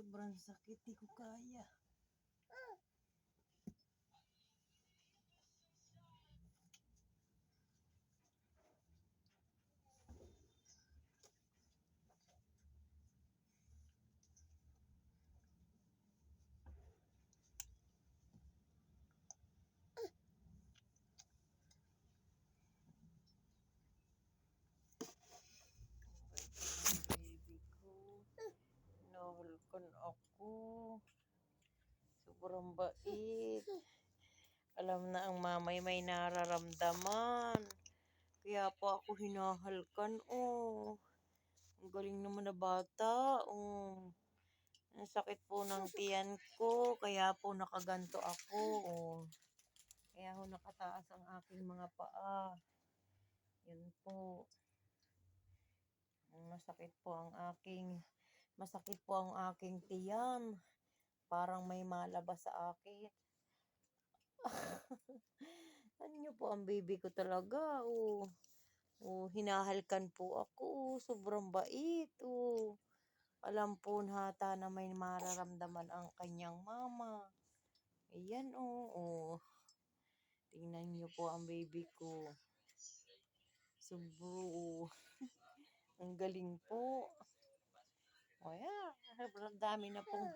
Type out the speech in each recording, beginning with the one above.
Sobrang sakit, di ko kaya. baby ko. Nahulkan ako. Sobrang bait. Alam na ang mamay may nararamdaman. Kaya po ako hinahalkan, oh. Ang galing naman na bata, oh. Ang sakit po ng tiyan ko, kaya po nakaganto ako, oh. Kaya ho nakataas ang aking mga paa. Yun po. Masakit po ang aking masakit po ang aking tiyan. Parang may malabas sa akin. ano po ang baby ko talaga, oh. Oh, hinahalkan po ako, oh. sobrang bait, oh. Alam po hata na may mararamdaman ang kanyang mama. Ayan, oh, oh. Tingnan niyo po ang baby ko. Subro. ang galing po. O yan, sobrang dami na pong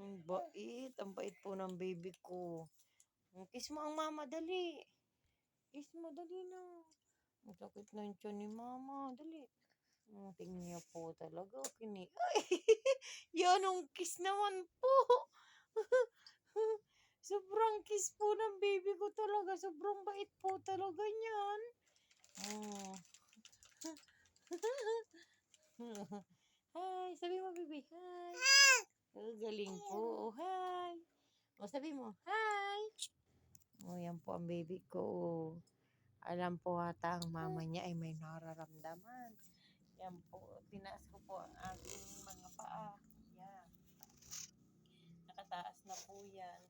ang bait. Ang bait po ng baby ko. Kiss mo ang mama, dali. Kiss mo, dali na. Ang sakit na yung ni mama. Dali. Mm, tingnan niya po talaga. Kini Ay! yan ang kiss naman po. Sobrang kiss po ng baby ko talaga. Sobrang bait po talaga niyan. Oh. Hi, sabi mo, baby. Hi. Oh, galing po. Oh, hi. O, sabi mo, hi. O, yan po ang baby ko. Alam po ata ang mama niya ay may nararamdaman. Yan po, tinaas ko po ang aking mga paa. Yan. Nakataas na po yan.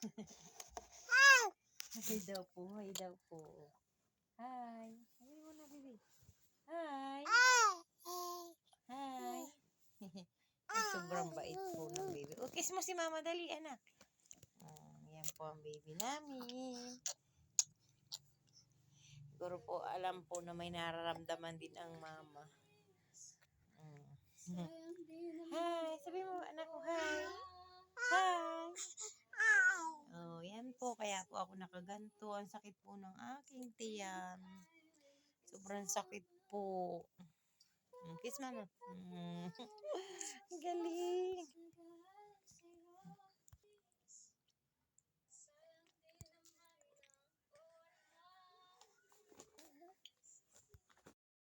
Hi daw po, hi daw po. Hi. Sabi mo na, baby. Hi. Hi. Sobrang bait po ng baby. O, kiss mo si mama, dali, anak. Oh, yan po ang baby namin. Siguro po, alam po na may nararamdaman din ang mama. Mm. Hi, sabi mo, anak ko, hi. Hi. Oh, yan po. Kaya po ako nakaganto. Ang sakit po ng aking tiyan. Sobrang sakit po. Mm, kiss mama. Mm.